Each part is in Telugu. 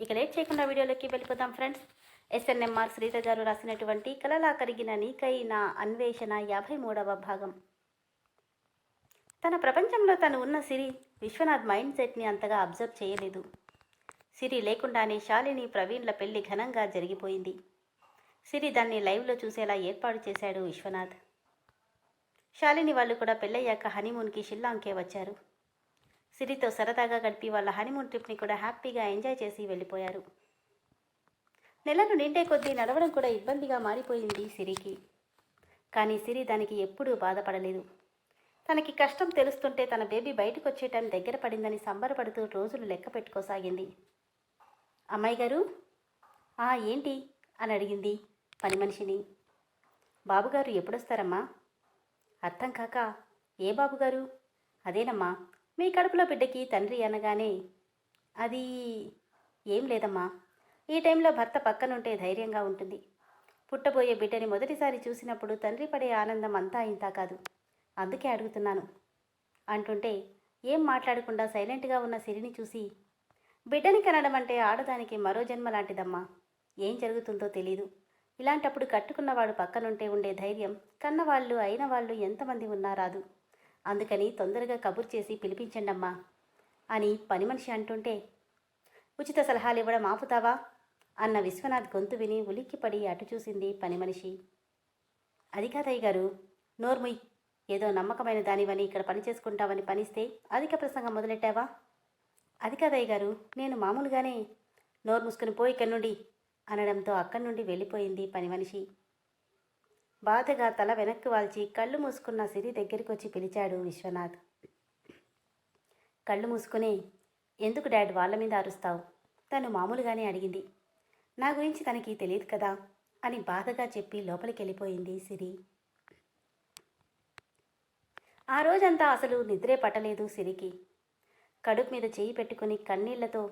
ఇక లేట్ చేయకుండా వీడియోలోకి వెళ్ళిపోదాం ఫ్రెండ్స్. ఎస్ఎన్ఎంఆర్ శ్రీతజారు రాసినటువంటి కలలా కరిగిన నీకై నా అన్వేషణ యాభై మూడవ భాగం. తన ప్రపంచంలో తను ఉన్న సిరి విశ్వనాథ్ మైండ్ సెట్ని అంతగా అబ్జర్వ్ చేయలేదు. సిరి లేకుండానే శాలిని ప్రవీణ్ల పెళ్ళి ఘనంగా జరిగిపోయింది. సిరి దాన్ని లైవ్లో చూసేలా ఏర్పాటు చేశాడు విశ్వనాథ్. శాలిని వాళ్ళు కూడా పెళ్ళయ్యాక హనీమూన్కి షిల్లాంకే వచ్చారు. సిరితో సరదాగా గడిపి వాళ్ళ హనీమూన్ ట్రిప్ని కూడా హ్యాపీగా ఎంజాయ్ చేసి వెళ్ళిపోయారు. నెలలు నిండే కొద్దీ నడవడం కూడా ఇబ్బందిగా మారిపోయింది సిరికి. కానీ సిరి దానికి ఎప్పుడూ బాధపడలేదు. తనకి కష్టం తెలుస్తుంటే తన బేబీ బయటకు వచ్చే టైం దగ్గర పడిందని సంబరపడుతూ రోజులు లెక్క పెట్టుకోసాగింది. అమ్మాయి గారు ఆ ఏంటి? అని అడిగింది పని మనిషిని. బాబుగారు ఎప్పుడొస్తారమ్మా? అర్థం కాక. ఏ బాబుగారు? అదేనమ్మా మీ కడుపులో బిడ్డకి తండ్రి అనగానే అది ఏం లేదమ్మా. ఈ టైంలో భర్త పక్కనుంటే ధైర్యంగా ఉంటుంది. పుట్టబోయే బిడ్డని మొదటిసారి చూసినప్పుడు తండ్రి పడే ఆనందం అంతా ఇంతా కాదు. అందుకే అడుగుతున్నాను. అంటుంటే ఏం మాట్లాడకుండా సైలెంట్గా ఉన్న సిరిని చూసి బిడ్డని కనడం అంటే ఆడదానికి మరో జన్మ లాంటిదమ్మా. ఏం జరుగుతుందో తెలీదు. ఇలాంటప్పుడు కట్టుకున్నవాడు పక్కనుంటే ఉండే ధైర్యం కన్నవాళ్ళు అయిన వాళ్ళు ఎంతమంది ఉన్నారాదు అందుకని తొందరగా కబుర్ చేసి పిలిపించండమ్మా అని పని మనిషి అంటుంటే ఉచిత సలహాలు ఇవ్వడం ఆపుతావా? అన్న విశ్వనాథ్ గొంతు విని ఉలిక్కిపడి అటు చూసింది పని మనిషి. అది కాదయ్య గారు నోర్ముయ్ ఏదో నమ్మకమైన దానివని ఇక్కడ పని చేసుకుంటావని పనిస్తే అధిక ప్రసంగం మొదలెట్టావా? అది కాదయ్య గారు నేను మామూలుగానే నోరు మూసుకుని పోయి ఇక్కడి నుండి అనడంతో అక్కడి నుండి వెళ్ళిపోయింది పని మనిషి. బాధగా తల వెనక్కి వాల్చి కళ్ళు మూసుకున్న సిరి దగ్గరికి వచ్చి పిలిచాడు విశ్వనాథ్. కళ్ళు మూసుకుని ఎందుకు డాడ్ వాళ్ళ మీద అరుస్తావు? తను మామూలుగానే అడిగింది. నా గురించి తనకి తెలియదు కదా అని బాధగా చెప్పి లోపలికి వెళ్ళిపోయింది సిరి. ఆ రోజంతా అసలు నిద్రే పట్టలేదు సిరికి. కడుపు మీద చేయి పెట్టుకుని కన్నీళ్ళతో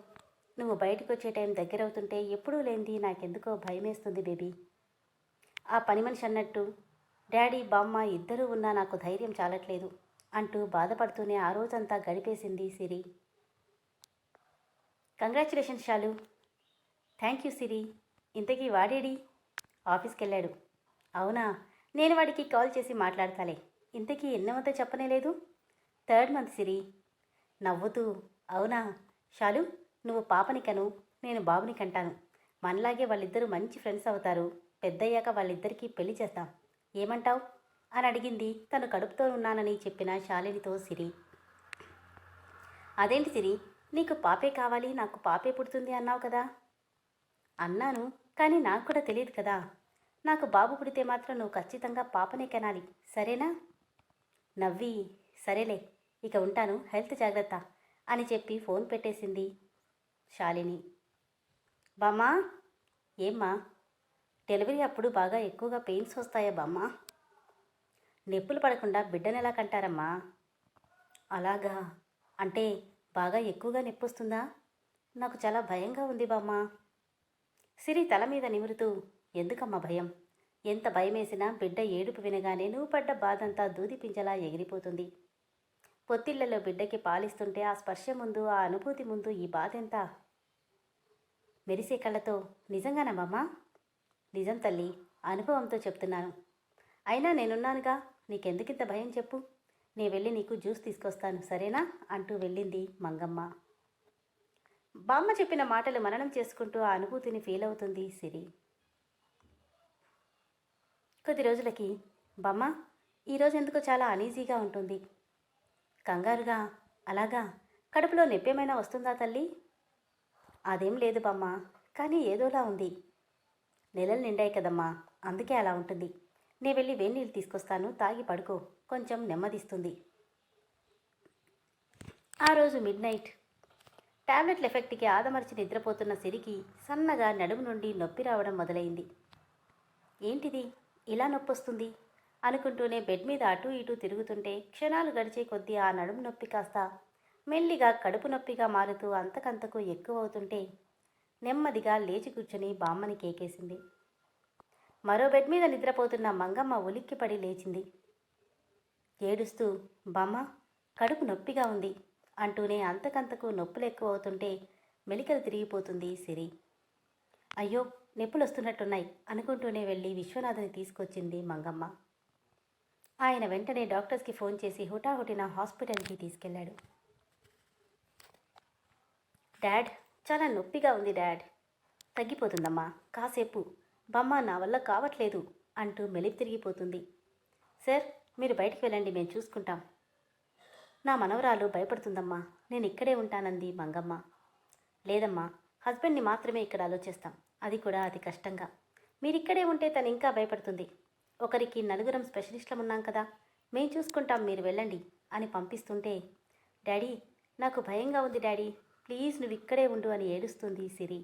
నువ్వు బయటకు వచ్చే టైం దగ్గరవుతుంటే ఎప్పుడూ లేనిది నాకెందుకో భయమేస్తుంది బేబీ. ఆ పని మనిషి అన్నట్టు డాడీ బామ్మ ఇద్దరూ ఉన్నా నాకు ధైర్యం చాలట్లేదు అంటూ బాధపడుతూనే ఆ రోజంతా గడిపేసింది Siri. Congratulations Shalu. Thank you Siri. ఇంతకీ వాడేడి? ఆఫీస్కి వెళ్ళాడు అవునా? నేను వాడికి కాల్ చేసి మాట్లాడతాలే. ఇంతకీ ఎన్నమంతా చెప్పనే లేదు? Third month Siri. నవ్వుతూ అవునా? షాలు నువ్వు పాపని కను నేను బాబుని కంటాను. మనలాగే వాళ్ళిద్దరూ మంచి ఫ్రెండ్స్ అవుతారు. పెద్దయ్యాక వాళ్ళిద్దరికీ పెళ్ళి చేద్దాం. ఏమంటావు? అని అడిగింది. తను కడుపుతో ఉన్నానని చెప్పిన శాలినితో సిరి. అదేంటి సిరి? నీకు పాపే కావాలి నాకు పాపే పుడుతుంది అన్నావు కదా? అన్నాను కానీ నాకు కూడా తెలియదు కదా. నాకు బాబు పుడితే మాత్రం నువ్వు ఖచ్చితంగా పాపనే కనాలి. సరేనా? నవ్వి సరేలే ఇక ఉంటాను హెల్త్ జాగ్రత్త అని చెప్పి ఫోన్ పెట్టేసింది శాలిని. బామ్మా ఏమ్మా? డెలివరీ అప్పుడు బాగా ఎక్కువగా పెయిన్స్ వస్తాయా బామ్మ? నొప్పులు పడకుండా బిడ్డను ఎలా కంటారమ్మా? అలాగా? అంటే బాగా ఎక్కువగా నొప్పి వస్తుందా నాకు చాలా భయంగా ఉంది బామ్మ. సిరి తల మీద నిమురుతూ ఎందుకమ్మా భయం? ఎంత భయమేసినా బిడ్డ ఏడుపు వినగానే నువ్వు పడ్డ బాధంతా దూది పింజలా ఎగిరిపోతుంది. పొత్తిళ్ళలో బిడ్డకి పాలిస్తుంటే ఆ స్పర్శ ముందు ఆ అనుభూతి ముందు ఈ బాధ ఎంత మెరిసే కళ్ళతో నిజంగానమ్మా నిజం తల్లి అనుభవంతో చెప్తున్నాను. అయినా నేనున్నానుగా నీకెందుకింత భయం చెప్పు? నే వెళ్ళి నీకు జ్యూస్ తీసుకొస్తాను సరేనా? అంటూ వెళ్ళింది మంగమ్మ. బామ్మ చెప్పిన మాటలు మననం చేసుకుంటూ ఆ అనుభూతిని ఫీల్ అవుతుంది సిరి. కొద్ది రోజులకి బామ్మ ఈరోజు ఎందుకో చాలా అనీజీగా ఉంటుంది. కంగారుగా అలాగా కడుపులో నొప్పేమైనా వస్తుందా తల్లి? అదేం లేదు బామ్మ కానీ ఏదోలా ఉంది. నెలలు నిండాయి కదమ్మా. అందుకే అలా ఉంటుంది. నే వెళ్ళి వేణీళ్ళు తీసుకొస్తాను. తాగి పడుకో. కొంచెం నెమ్మదిస్తుంది. ఆ రోజు మిడ్ నైట్. టాబ్లెట్ల ఎఫెక్ట్కి ఆదమర్చి నిద్రపోతున్న సిరికి సన్నగా నడుము నుండి నొప్పి రావడం మొదలైంది. ఏంటిది? ఇలా నొప్పొస్తుంది? అనుకుంటూనే బెడ్ మీద అటూ ఇటూ తిరుగుతుంటే క్షణాలు గడిచే కొద్దీ ఆ నడుము నొప్పి కాస్త మెల్లిగా కడుపు నొప్పిగా మారుతూ అంతకంతకు ఎక్కువ అవుతుంటే నెమ్మదిగా లేచి కూర్చుని బామ్మని కేకేసింది. మరో బెడ్ మీద నిద్రపోతున్న మంగమ్మ ఉలిక్కిపడి లేచింది. ఏడుస్తూ బామ్మ కడుపు నొప్పిగా ఉంది అంటూనే అంతకంతకు నొప్పులు ఎక్కువ అవుతుంటే మెలికలు తిరిగిపోతుంది సిరి. అయ్యో నొప్పులు వస్తున్నట్టున్నాయి అనుకుంటూనే వెళ్ళి విశ్వనాథ్ని తీసుకొచ్చింది మంగమ్మ. ఆయన వెంటనే డాక్టర్స్కి ఫోన్ చేసి హుటాహుటిన హాస్పిటల్కి తీసుకెళ్ళాడు. డాడ్ చాలా నొప్పిగా ఉంది డాడ్. తగ్గిపోతుందమ్మా. కాసేపు. బమ్మ నా వల్ల కావట్లేదు అంటూ మెలిపి తిరిగిపోతుంది. సార్ మీరు బయటికి వెళ్ళండి మేము చూసుకుంటాం. నా మనవరాలు భయపడుతుందమ్మా. నేను ఇక్కడే ఉంటానంది మంగమ్మ. లేదమ్మా. హస్బెండ్ని మాత్రమే ఇక్కడ ఆలోచిస్తాం. అది కూడా అతి కష్టంగా. మీరిక్కడే ఉంటే తను ఇంకా భయపడుతుంది. ఒకరికి నలుగురం స్పెషలిస్ట్లం ఉన్నాం కదా. మేం చూసుకుంటాం మీరు వెళ్ళండి అని పంపిస్తుంటే డాడీ నాకు భయంగా ఉంది డాడీ. ప్లీజ్ నువ్వు ఇక్కడే ఉండు అని ఏడుస్తుంది సిరి.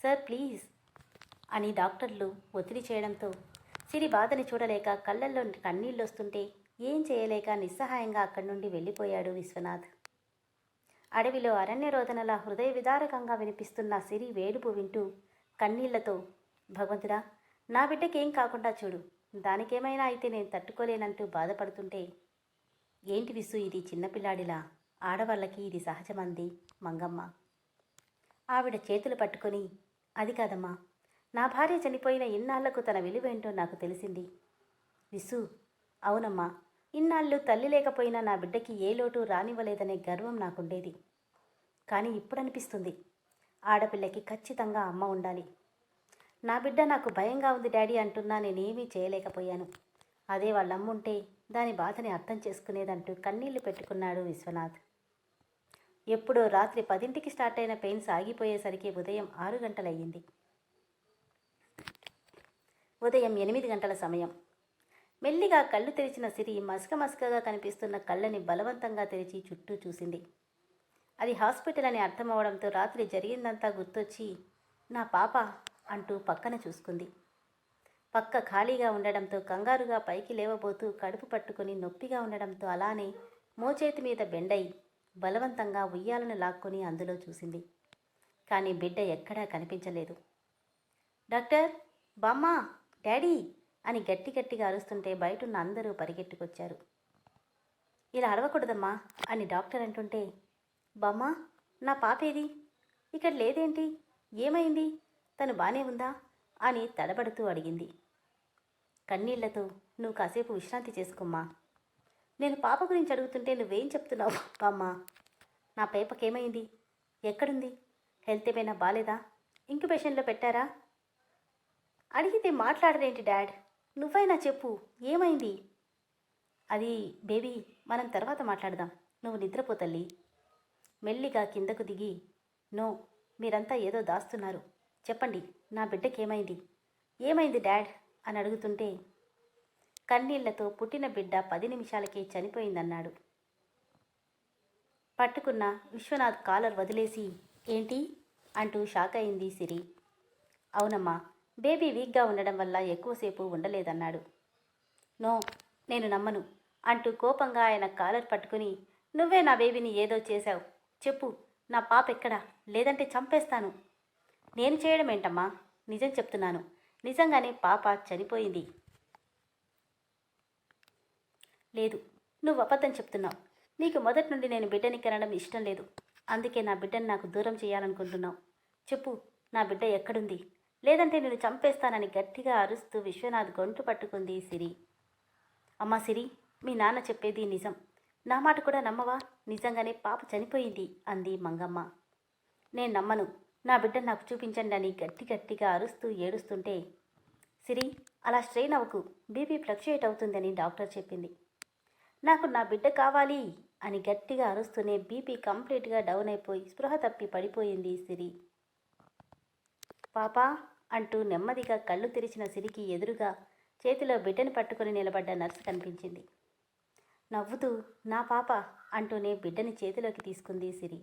సార్ ప్లీజ్ అని డాక్టర్లు ఒత్తిడి చేయడంతో సిరి బాధని చూడలేక కళ్ళల్లో కన్నీళ్ళు వస్తుంటే ఏం చేయలేక నిస్సహాయంగా అక్కడి నుండి వెళ్ళిపోయాడు విశ్వనాథ్. అడవిలో అరణ్య రోదనలా హృదయ విదారకంగా వినిపిస్తున్న సిరి వేడుపు వింటూ కన్నీళ్ళతో భగవంతుడా నా బిడ్డకేం కాకుండా చూడు దానికేమైనా అయితే నేను తట్టుకోలేనంటూ బాధపడుతుంటే ఏంటి విసు ఇది చిన్నపిల్లాడిలా ఆడవాళ్ళకి ఇది సహజమంది మంగమ్మ. ఆవిడ చేతులు పట్టుకొని అది కాదమ్మా నా భార్య చనిపోయిన ఇన్నాళ్ళకు తన విలువేంటో నాకు తెలిసింది. విసు అవునమ్మా ఇన్నాళ్ళు తల్లి లేకపోయినా నా బిడ్డకి ఏ లోటు రానివ్వలేదనే గర్వం నాకుండేది. కానీ ఇప్పుడు అనిపిస్తుంది ఆడపిల్లకి ఖచ్చితంగా అమ్మ ఉండాలి. నా బిడ్డ నాకు భయంగా ఉంది డాడీ అంటున్నా నేనేమీ చేయలేకపోయాను. అదే వాళ్ళ దాని బాధని అర్థం చేసుకునేదంటూ కన్నీళ్ళు పెట్టుకున్నాడు విశ్వనాథ్. ఎప్పుడో రాత్రి పదింటికి స్టార్ట్ అయిన పెయిన్స్ ఆగిపోయేసరికి ఉదయం ఆరు గంటలయ్యింది. ఉదయం ఎనిమిది గంటల సమయం. మెల్లిగా కళ్ళు తెరిచిన సిరి మసక మసకగా కనిపిస్తున్న కళ్ళని బలవంతంగా తెరిచి చుట్టూ చూసింది. అది హాస్పిటల్ అని అర్థమవడంతో రాత్రి జరిగిందంతా గుర్తొచ్చి నా పాప అంటూ పక్కన చూసుకుంది. పక్క ఖాళీగా ఉండడంతో కంగారుగా పైకి లేవబోతూ కడుపు పట్టుకుని నొప్పిగా ఉండడంతో అలానే మోచేతి మీద బెండై బలవంతంగా ఉయ్యాలను లాక్కొని అందులో చూసింది. కానీ బిడ్డ ఎక్కడా కనిపించలేదు. డాక్టర్ బామ్మ డాడీ అని గట్టి గట్టిగా అరుస్తుంటే బయటున్న అందరూ పరిగెట్టుకొచ్చారు. ఇలా అడవకూడదమ్మా అని డాక్టర్ అంటుంటే బామ్మ నా పాపేది? ఇక్కడ లేదేంటి? ఏమైంది? తను బానే ఉందా? అని తడబడుతూ అడిగింది. కన్నీళ్ళతో నువ్వు కాసేపు విశ్రాంతి చేసుకోమ్మా. నేను పాప గురించి అడుగుతుంటే నువ్వేం చెప్తున్నావు? బామ్మ నా పేపకేమైంది? ఎక్కడుంది? హెల్త్ ఏమైనా బాలేదా? ఇంక్యుబేషన్లో పెట్టారా? అడిగితే మాట్లాడరేంటి డాడ్? నువ్వైనా చెప్పు ఏమైంది? అది బేబీ మనం తర్వాత మాట్లాడదాం. నువ్వు నిద్రపోతల్లి మెల్లిగా కిందకు దిగి నో మీరంతా ఏదో దాస్తున్నారు. చెప్పండి నా బిడ్డకేమైంది? ఏమైంది డాడ్? అని అడుగుతుంటే కన్నీళ్ళతో పుట్టిన బిడ్డ పది నిమిషాలకే చనిపోయిందన్నాడు. పట్టుకున్న విశ్వనాథ్ కాలర్ వదిలేసి ఏంటి? అంటూ షాక్ అయింది సిరి. అవునమ్మా బేబీ వీక్గా ఉండడం వల్ల ఎక్కువసేపు ఉండలేదన్నాడు. నో నేను నమ్మను అంటూ కోపంగా ఆయన కాలర్ పట్టుకుని నువ్వే నా బేబీని ఏదో చేశావు. చెప్పు నా పాప ఎక్కడా? లేదంటే చంపేస్తాను. నేను చేయడం ఏంటమ్మా? నిజం చెప్తున్నాను. నిజంగానే పాప చనిపోయింది. లేదు నువ్వు అబద్ధం చెప్తున్నావు. నీకు మొదటి నుండి నేను బిడ్డని కనడం ఇష్టం లేదు. అందుకే నా బిడ్డను నాకు దూరం చేయాలనుకుంటున్నావు. చెప్పు నా బిడ్డ ఎక్కడుంది? లేదంటే నేను చంపేస్తానని గట్టిగా అరుస్తూ విశ్వనాథ్ గొంతు పట్టుకుంది సిరి. అమ్మా సిరి మీ నాన్న చెప్పేది నిజం. నా మాట కూడా నమ్మవా? నిజంగానే పాప చనిపోయింది అంది మంగమ్మ. నేను నమ్మను. నా బిడ్డ నాకు చూపించండి అని గట్టి గట్టిగా అరుస్తూ ఏడుస్తుంటే సిరి అలా స్ట్రెయిన్ అవ్వకు. బీపీ ఫ్లక్చుయేట్ అవుతుందని డాక్టర్ చెప్పింది. నాకు నా బిడ్డ కావాలి అని గట్టిగా అరుస్తూనే బీపీ కంప్లీట్గా డౌన్ అయిపోయి స్పృహ తప్పి పడిపోయింది సిరి. పాపా అంటూ నెమ్మదిగా కళ్ళు తెరిచిన సిరికి ఎదురుగా చేతిలో బిడ్డను పట్టుకుని నిలబడ్డ నర్సు కనిపించింది. నవ్వుతూ నా పాప అంటూనే బిడ్డని చేతిలోకి తీసుకుంది సిరి.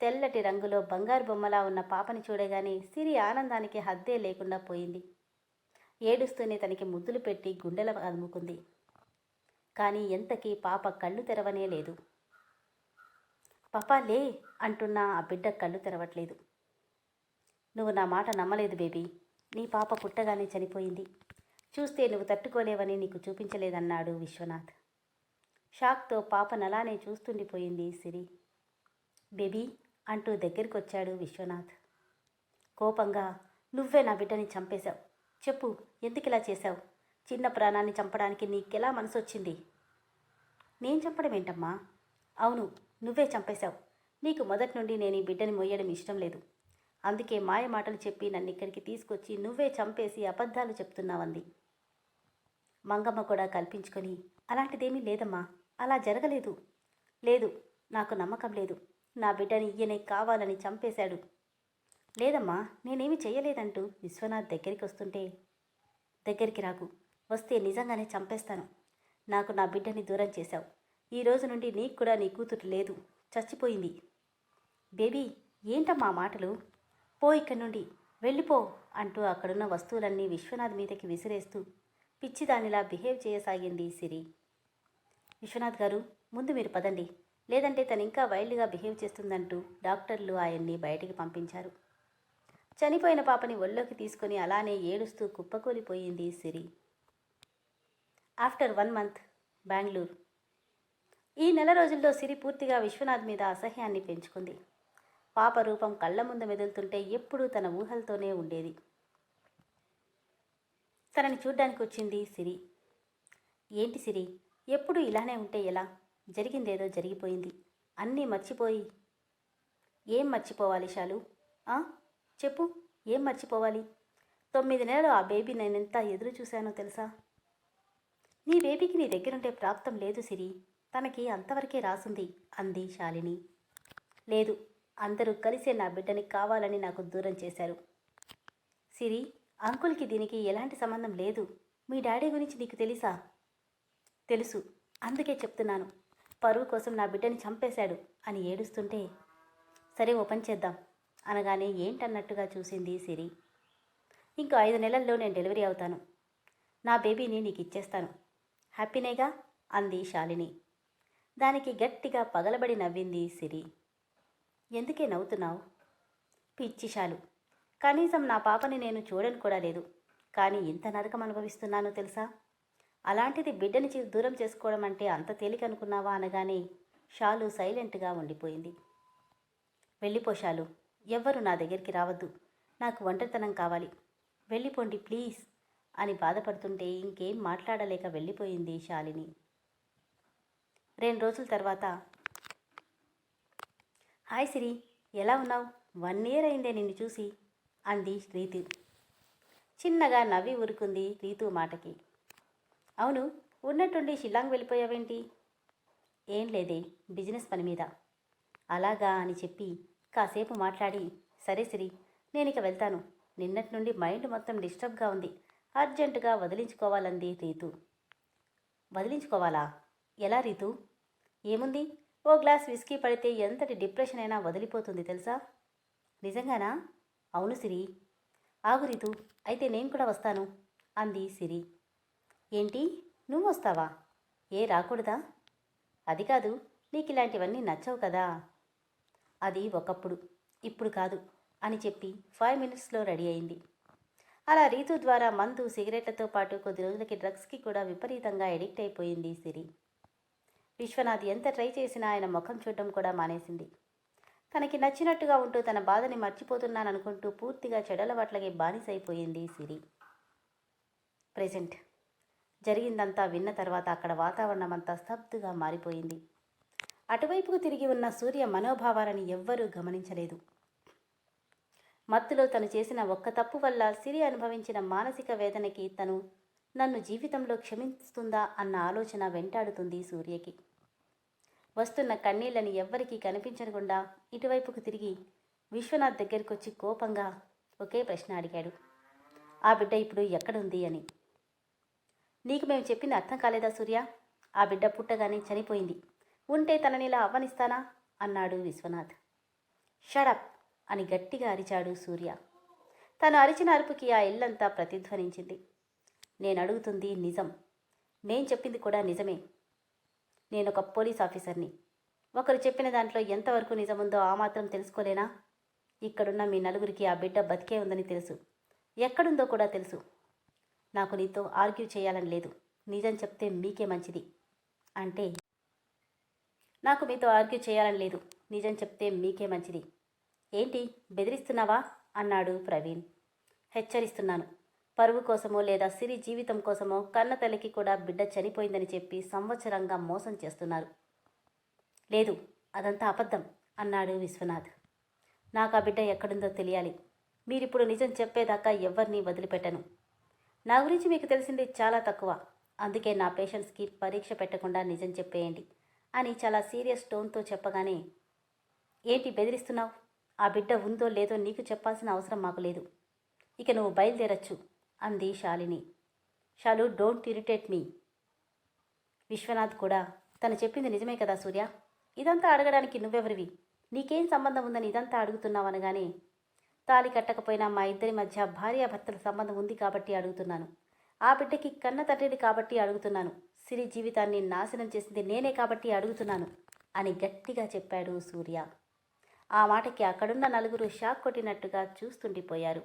తెల్లటి రంగులో బంగారు బొమ్మలా ఉన్న పాపని చూడగానే సిరి ఆనందానికి హద్దే లేకుండా పోయింది. ఏడుస్తూనే తనకి ముద్దులు పెట్టి గుండెల అదుముకుంది. కానీ ఎంతకీ పాప కళ్ళు తెరవనే లేదు. పాపా లే అంటున్నా ఆ బిడ్డ కళ్ళు తెరవట్లేదు. నువ్వు నా మాట నమ్మలేదు బేబీ. నీ పాప పుట్టగానే చనిపోయింది. చూస్తే నువ్వు తట్టుకోలేవని నీకు చూపించలేదన్నాడు విశ్వనాథ్. షాక్తో పాప నలానే చూస్తుండిపోయింది సిరి. బేబీ అంటూ దగ్గరికి వచ్చాడు విశ్వనాథ్. కోపంగా నువ్వే నా బిడ్డని చంపేశావు. చెప్పు ఎందుకు ఇలా చేశావు? చిన్న ప్రాణాన్ని చంపడానికి నీకెలా మనసు వచ్చింది నేను చంపడం ఏంటమ్మా? అవును నువ్వే చంపేశావు. నీకు మొదటి నుండి నేను ఈ బిడ్డని మొయ్యడం ఇష్టం లేదు. అందుకే మాయ మాటలు చెప్పి నన్ను ఇక్కడికి తీసుకొచ్చి నువ్వే చంపేసి అబద్ధాలు చెప్తున్నావంది. మంగమ్మ కూడా కల్పించుకొని అలాంటిదేమీ లేదమ్మా అలా జరగలేదు. లేదు నాకు నమ్మకం లేదు. నా బిడ్డని ఈయనే కావాలని చంపేశాడు. లేదమ్మా నేనేమి చేయలేదంటూ విశ్వనాథ్ దగ్గరికి వస్తుంటే దగ్గరికి రాకు. వస్తే నిజంగానే చంపేస్తాను. నాకు నా బిడ్డని దూరం చేశావు. ఈ రోజు నుండి నీకు కూడా నీ కూతురు లేదు. చచ్చిపోయింది. బేబీ ఏంటమ్మా మాటలు? పో ఇక్కడి నుండి. వెళ్ళిపో అంటూ అక్కడున్న వస్తువులన్నీ విశ్వనాథ్ మీదకి విసిరేస్తూ పిచ్చిదానిలా బిహేవ్ చేయసాగింది సిరి. విశ్వనాథ్ గారు ముందు మీరు పదండి. లేదంటే తను ఇంకా వైల్డ్గా బిహేవ్ చేస్తుందంటూ డాక్టర్లు ఆయన్ని బయటికి పంపించారు. చనిపోయిన పాపని ఒళ్ళోకి తీసుకొని అలానే ఏడుస్తూ కుప్పకూలిపోయింది Siri. After one month Bengaluru. ఈ నెల రోజుల్లో సిరి పూర్తిగా విశ్వనాథ్ మీద అసహ్యాన్ని పెంచుకుంది. పాప రూపం కళ్ళ ముందు మెదులుతుంటే ఎప్పుడూ తన ఊహలతోనే ఉండేది. తనని చూడ్డానికి వచ్చింది సిరి. ఏంటి సిరి? ఎప్పుడు ఇలానే ఉంటే ఎలా? జరిగిందేదో జరిగిపోయింది. అన్నీ మర్చిపోయి ఏం మర్చిపోవాలి శాలు చెప్పు ఏం మర్చిపోవాలి? తొమ్మిది నెలలు ఆ బేబీ నేనెంత ఎదురు చూశానో తెలుసా? నీ బేబీకి నీ దగ్గరుంటే ప్రాప్తం లేదు సిరి. తనకి అంతవరకే రాసుంది అంది శాలిని. లేదు అందరూ కలిసే నా బిడ్డని కావాలని నాకు దూరం చేశారు. సిరి అంకుల్కి దీనికి ఎలాంటి సంబంధం లేదు. మీ డాడీ గురించి నీకు తెలుసా? తెలుసు అందుకే చెప్తున్నాను. పరువు కోసం నా బిడ్డని చంపేశాడు అని ఏడుస్తుంటే సరే ఓపెన్ చేద్దాం అనగానే ఏంటన్నట్టుగా చూసింది సిరి. ఇంకో ఐదు నెలల్లో నేను డెలివరీ అవుతాను. నా బేబీని నీకు ఇచ్చేస్తాను. హ్యాపీనేగా అంది శాలిని. దానికి గట్టిగా పగలబడి నవ్వింది సిరి. ఎందుకే నవ్వుతున్నావు? పిచ్చిశాలు కనీసం నా పాపని నేను చూడను కూడా లేదు. కానీ ఇంత నరకం అనుభవిస్తున్నానో తెలుసా? అలాంటిది బిడ్డని చే- దూరం చేసుకోవడం అంటే అంత తేలిక అనుకున్నావా అనగానే షాలు సైలెంట్గా ఉండిపోయింది. వెళ్ళిపో షాలు ఎవ్వరు నా దగ్గరికి రావద్దు. నాకు ఒంటరితనం కావాలి. వెళ్ళిపోండి ప్లీజ్. అని బాధపడుతుంటే ఇంకేం మాట్లాడలేక వెళ్ళిపోయింది శాలిని. రెండు రోజుల తర్వాత హాయ్ సిరి ఎలా ఉన్నావు? వన్ ఇయర్ అయిందే నిన్ను చూసి అంది రీతు. చిన్నగా నవ్వి ఊరుకుంది రీతు మాటకి. అవును ఉన్నట్టుండి షిల్లాంగ్ వెళ్ళిపోయావేంటి? ఏం లేదే బిజినెస్ పని మీద. అలాగా అని చెప్పి కాసేపు మాట్లాడి సరే సిరి నేను ఇక వెళ్తాను. నిన్నటి నుండి మైండ్ మొత్తం డిస్టర్బ్గా ఉంది. అర్జెంటుగా వదిలించుకోవాలంది రీతు. వదిలించుకోవాలా? ఎలా రీతు? ఏముంది? ఓ గ్లాస్ విస్కీ పడితే ఎంతటి డిప్రెషన్ అయినా వదిలిపోతుంది తెలుసా? నిజంగానా? అవును సిరి. ఆగు రీతు అయితే నేను కూడా వస్తాను అంది సిరి. ఏంటి? నువ్వు వస్తావా? ఏ రాకూడదా? అది కాదు నీకు ఇలాంటివన్నీ నచ్చవు కదా. అది ఒకప్పుడు ఇప్పుడు కాదు అని చెప్పి ఫైవ్ మినిట్స్లో రెడీ అయింది. అలా రీతు ద్వారా మందు సిగరెట్లతో పాటు కొద్ది రోజులకి డ్రగ్స్కి కూడా విపరీతంగా ఎడిక్ట్ అయిపోయింది సిరి. విశ్వనాథ్ ఎంత ట్రై చేసినా ఆయన ముఖం చూడటం కూడా మానేసింది. తనకి నచ్చినట్టుగా ఉంటూ తన బాధని మర్చిపోతున్నాననుకుంటూ పూర్తిగా చెడలవాట్లకి బానిసైపోయింది సిరి. ప్రెజెంట్ జరిగిందంతా విన్న తర్వాత అక్కడ వాతావరణం అంతా స్తబ్దుగా మారిపోయింది. అటువైపుకు తిరిగి ఉన్న సూర్య మనోభావాలని ఎవ్వరూ గమనించలేదు. మత్తులో తను చేసిన ఒక్క తప్పు వల్ల సిరి అనుభవించిన మానసిక వేదనకి తను నన్ను జీవితంలో క్షమిస్తుందా అన్న ఆలోచన వెంటాడుతుంది సూర్యకి. వస్తున్న కన్నీళ్ళని ఎవ్వరికీ కనిపించకుండా ఇటువైపుకు తిరిగి విశ్వనాథ్ దగ్గరికి వచ్చి కోపంగా ఒకే ప్రశ్న అడిగాడు. ఆ బిడ్డ ఇప్పుడు ఎక్కడుంది అని. నీకు మేము చెప్పింది అర్థం కాలేదా సూర్య? ఆ బిడ్డ పుట్టగానే చనిపోయింది. ఉంటే తనని ఇలా అవ్వనిస్తానా అన్నాడు విశ్వనాథ్. షడప్! అని గట్టిగా అరిచాడు సూర్య. తను అరిచిన అరుపుకి ఆ ఇల్లంతా ప్రతిధ్వనించింది. నేను అడుగుతుంది నిజం. నేను చెప్పింది కూడా నిజమే. నేను ఒక పోలీస్ ఆఫీసర్ని. ఒకరు చెప్పిన దాంట్లో ఎంతవరకు నిజముందో ఆ మాత్రం తెలుసుకోలేనా? ఇక్కడున్న మీ నలుగురికి ఆ బిడ్డ బతికే ఉందని తెలుసు. ఎక్కడుందో కూడా తెలుసు. నాకు నీతో ఆర్గ్యూ చేయాలని లేదు. నిజం చెప్తే మీకే మంచిది. అంటే నాకు మీతో ఆర్గ్యూ చేయాలని లేదు. నిజం చెప్తే మీకే మంచిది. ఏంటి బెదిరిస్తున్నావా? అన్నాడు ప్రవీణ్. హెచ్చరిస్తున్నాను. పరువు కోసమో లేదా సిరి జీవితం కోసమో కన్న తల్లికి కూడా బిడ్డ చనిపోయిందని చెప్పి సంవత్సరంగా మోసం చేస్తున్నారు. లేదు అదంతా అబద్ధం అన్నాడు విశ్వనాథ్. నాకు ఆ బిడ్డ ఎక్కడుందో తెలియాలి. మీరిప్పుడు నిజం చెప్పేదాకా ఎవరిని వదిలిపెట్టను. నా గురించి మీకు తెలిసింది చాలా తక్కువ. అందుకే నా పేషెంట్స్కి పరీక్ష పెట్టకుండా నిజం చెప్పేయండి అని చాలా సీరియస్ టోన్తో చెప్పగానే ఏంటి బెదిరిస్తున్నావు? ఆ బిడ్డ ఉందో లేదో నీకు చెప్పాల్సిన అవసరం మాకు లేదు. ఇక నువ్వు బయలుదేరచ్చు అంది శాలిని. షాలు డోంట్ ఇరిటేట్ మీ. విశ్వనాథ్ కూడా తను చెప్పింది నిజమే కదా సూర్య? ఇదంతా అడగడానికి నువ్వెవరివి? నీకేం సంబంధం ఉందని ఇదంతా అడుగుతున్నావు అనగానే తాళి కట్టకపోయినా మా ఇద్దరి మధ్య భార్యాభర్తల సంబంధం ఉంది కాబట్టి అడుగుతున్నాను. ఆ బిడ్డకి కన్న తండ్రిని కాబట్టి అడుగుతున్నాను. సిరి జీవితాన్ని నాశనం చేసింది నేనే కాబట్టి అడుగుతున్నాను అని గట్టిగా చెప్పాడు సూర్య. ఆ మాటకి అక్కడున్న నలుగురు షాక్ కొట్టినట్టుగా చూస్తుండిపోయారు.